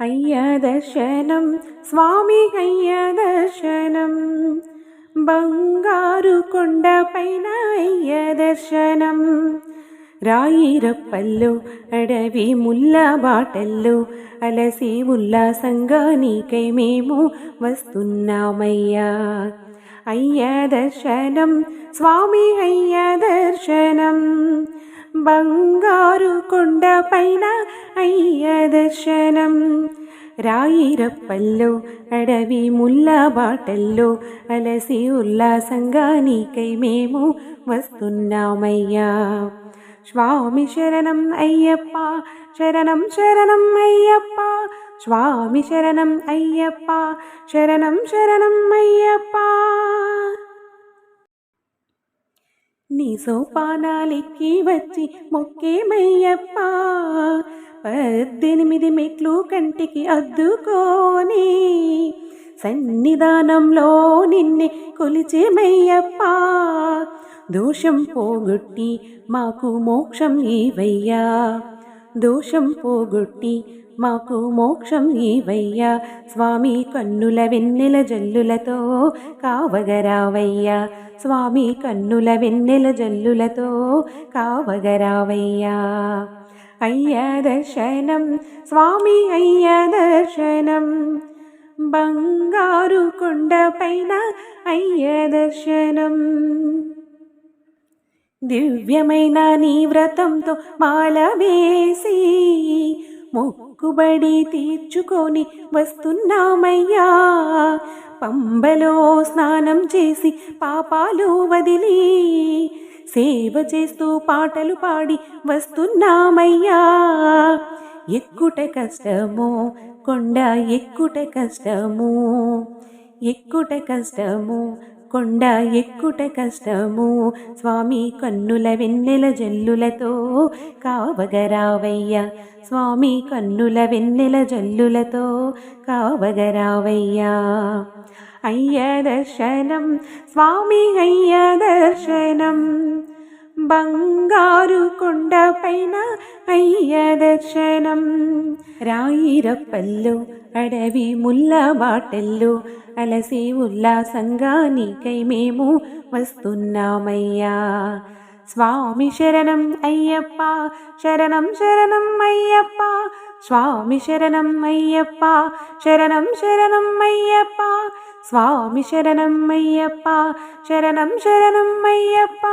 అయ్య దర్శనం స్వామి అయ్య దర్శనం బంగారు కొండ పైన అయ్య దర్శనం రాయిరప్పల్లో అడవి ముల్ల బాటల్లో అలసి ఉల్లాసంగా నీకై మేము వస్తున్నామయ్యా అయ్య దర్శనం స్వామి అయ్య దర్శనం బంగారు కొండ పైన అయ్య దర్శనం. రాయిరప్పల్లో అడవి ముల్ల బాటల్లో అలసి ఉల్లాసంగా నీకై మేము వస్తున్నామయ్యా. స్వామి శరణం అయ్యప్ప శరణం శరణం అయ్యప్ప స్వామి శరణం అయ్యప్ప శరణం శరణం అయ్యప్ప. నీ సోపానాలిక్కి వచ్చి మొక్కేమయ్యప్ప పద్దెనిమిది మెట్లు కంటికి అద్దుకోని సన్నిధానంలో నిన్నే కొలిచేమయ్యప్ప దోషం పోగొట్టి మాకు మోక్షం ఇవయ్యా దోషం పోగొట్టి మాకు మోక్షం ఈవయ్యా స్వామి కన్నుల వెన్నెల జల్లులతో కావగరావయ్యా. స్వామి కన్నుల వెన్నెల జల్లులతో కావగరావయ్యా. అయ్య దర్శనం స్వామి అయ్య దర్శనం. బంగారు కొండ పైన అయ్య దర్శనం. దివ్యమైన నీ వ్రతంతో మాల వేసి మొక్కుబడి తీర్చుకొని వస్తున్నామయ్యా. పంబలో స్నానం చేసి పాపాలు వదిలి సేవ చేస్తూ పాటలు పాడి వస్తున్నామయ్యా. ఎక్కుట కష్టము కొండ ఎక్కుట కష్టము ఎక్కుట కష్టము కొండ ఎక్కుట కష్టము. స్వామి కన్నుల వెన్నెల జల్లులతో కావగరావయ్య. స్వామి కన్నుల వెన్నెల జల్లులతో కావగరావయ్యా. అయ్య దర్శనం. స్వామి అయ్య దర్శనం. బంగారు కొండ పైన అయ్య దర్శనం. రాయిరప్పల్లో అడవి ముల్ల బాటల్లో అలసి ఉల్లాసంగా నీకై మేము వస్తున్నామయ్యా. స్వామి శరణం అయ్యప్ప శరణం శరణం అయ్యప్ప స్వామి శరణం అయ్యప్ప శరణం శరణం అయ్యప్ప స్వామి శరణం అయ్యప్ప శరణం శరణం అయ్యప్ప.